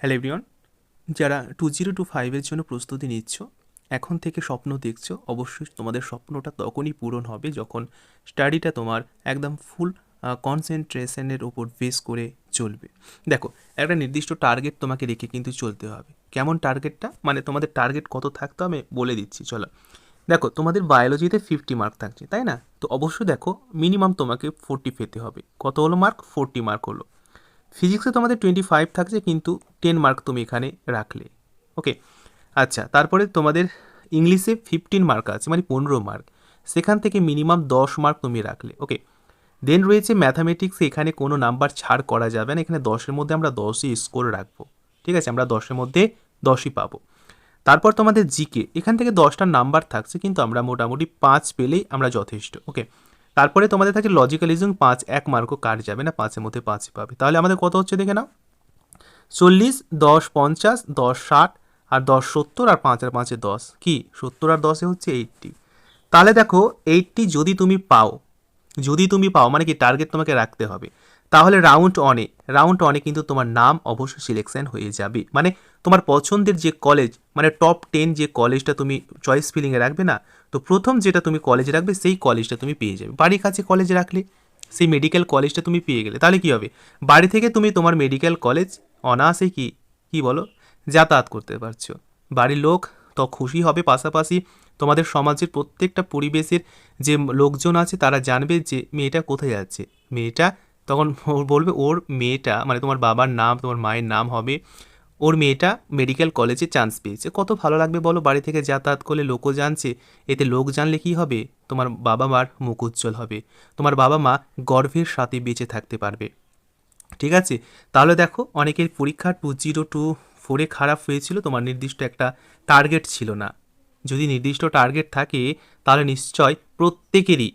Hello everyone, যারা two zero two ফাইভের জন্য প্রস্তুতি নিচ্ছ, এখন থেকে স্বপ্ন দেখছ, অবশ্যই তোমাদের স্বপ্নটা তখনই পূরণ হবে যখন স্টাডিটা তোমার একদম ফুল কনসেন্ট্রেশনের ওপর বেস করে চলবে। দেখো, একটা নির্দিষ্ট টার্গেট তোমাকে রেখে কিন্তু চলতে হবে। কেমন টার্গেটটা মানে তোমাদের টার্গেট কত থাকতে হবে বলে দিচ্ছি, চলো। দেখো, তোমাদের বায়োলজিতে ফিফটি মার্ক থাকছে, তাই না? তো অবশ্যই দেখো মিনিমাম তোমাকে ফোরটি পেতে হবে। কত হলো মার্ক ফোরটি মার্ক হলো। ফিজিক্সে তোমাদের টোয়েন্টি ফাইভ থাকছে, কিন্তু টেন মার্ক তুমি এখানে রাখলে। ওকে আচ্ছা তারপরে তোমাদের ইংলিশে ফিফটিন মার্ক আছে মানে পনেরো মার্ক সেখান থেকে মিনিমাম দশ মার্ক তুমি রাখলে। ওকে দেন রয়েছে ম্যাথামেটিক্সে এখানে কোনো নাম্বার ছাড় করা যাবে না, এখানে দশের মধ্যে আমরা দশই স্কোর রাখব। ঠিক আছে? আমরা দশের মধ্যে দশই পাবো। তারপর তোমাদের জিকে এখান থেকে দশটা নাম্বার থাকছে, কিন্তু আমরা মোটামুটি পাঁচ পেলেই আমরা যথেষ্ট। ওকে তারপরে তোমাদের থাকে লজিক্যালিজম পাঁচ, এক মার্কও কাট যাবে না, পাঁচের মধ্যে পাঁচই পাবে। তাহলে আমাদের কত হচ্ছে দেখে নাও। চল্লিশ, দশ, পঞ্চাশ, দশ, ষাট, আর দশ, সত্তর, আর পাঁচ, আর পাঁচে দশ। কি? সত্তর আর দশে হচ্ছে এইটটি তাহলে দেখো এইটটি যদি তুমি পাও, যদি তুমি পাও মানে কি টার্গেট তোমাকে রাখতে হবে। তাহলে রাউন্ড অনে রাউন্ড অনে কিন্তু তোমার নাম অবশ্যই সিলেকশন হয়ে যাবে। মানে তোমার পছন্দের যে কলেজ মানে টপ টেন যে কলেজটা তুমি চয়েস ফিলিংয়ে রাখবে না, তো প্রথম যেটা তুমি কলেজে রাখবে সেই কলেজটা তুমি পেয়ে যাবে। বাড়ির কাছে কলেজে রাখলে, সেই মেডিকেল কলেজটা তুমি পেয়ে গেলে। তাহলে কী হবে? বাড়ি থেকে তুমি তোমার মেডিকেল কলেজ অনায়াসে কি কি বলো? যাতায়াত করতে পারছ। বাড়ির লোক তো খুশি হবে পাশাপাশি তোমাদের সমাজের প্রত্যেকটা পরিবেশের যে লোকজন আছে তারা জানবে যে মেয়েটা কোথায় যাচ্ছে। মেয়েটা তখন বলবে, ওর মেয়েটা মানে তোমার বাবার নাম, তোমার মায়ের নাম হবে, ওর মেয়েটা মেডিকেল কলেজে চান্স পেয়েছে। কত ভালো লাগবে বলো, বাড়ি থেকে যাতায়াত করলে লোকও জানছে, এতে লোক জানলে কি হবে? তোমার বাবা মার মুখ উজ্জ্বল হবে, তোমার বাবা মা গর্ভের সাথে বেঁচে থাকতে পারবে। ঠিক আছে? তাহলে দেখো, অনেকের পরীক্ষা টু জিরো টু ফোরে খারাপ হয়েছিল, তোমার নির্দিষ্ট একটা টার্গেট ছিল না। যদি নির্দিষ্ট টার্গেট থাকে, তাহলে নিশ্চয় প্রত্যেকেরই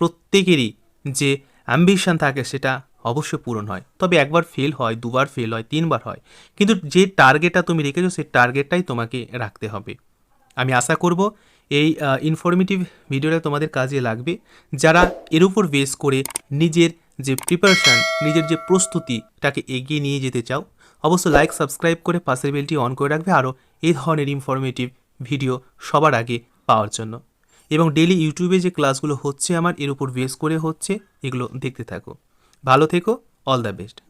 প্রত্যেকেরই যে অ্যাম্বিশন থাকে সেটা অবশ্যই পূরণ হয়। তবে একবার ফেল হয়, দুবার ফেল হয়, তিনবার হয়। কিন্তু যে টার্গেটটা তুমি রেখেছো, সেই টার্গেটটাই তোমাকে রাখতে হবে। আমি আশা করব এই ইনফরমেটিভ ভিডিওটা তোমাদের কাজে লাগবে। যারা এর উপর বেস করে নিজের যে প্রিপারেশান নিজের যে প্রস্তুতিটাকে এগিয়ে নিয়ে যেতে চাও, অবশ্যই লাইক সাবস্ক্রাইব করে পাশের বেলটি অন করে রাখবে। আরও এই ধরনের ইনফরমেটিভ ভিডিও সবার আগে পাওয়ার জন্য। এবং ডেলি ইউটিউবে যে ক্লাসগুলো হচ্ছে আমার, এর উপর বেস করে হচ্ছে, এগুলো দেখতে থাকো। ভালো থেকো অল দ্য বেস্ট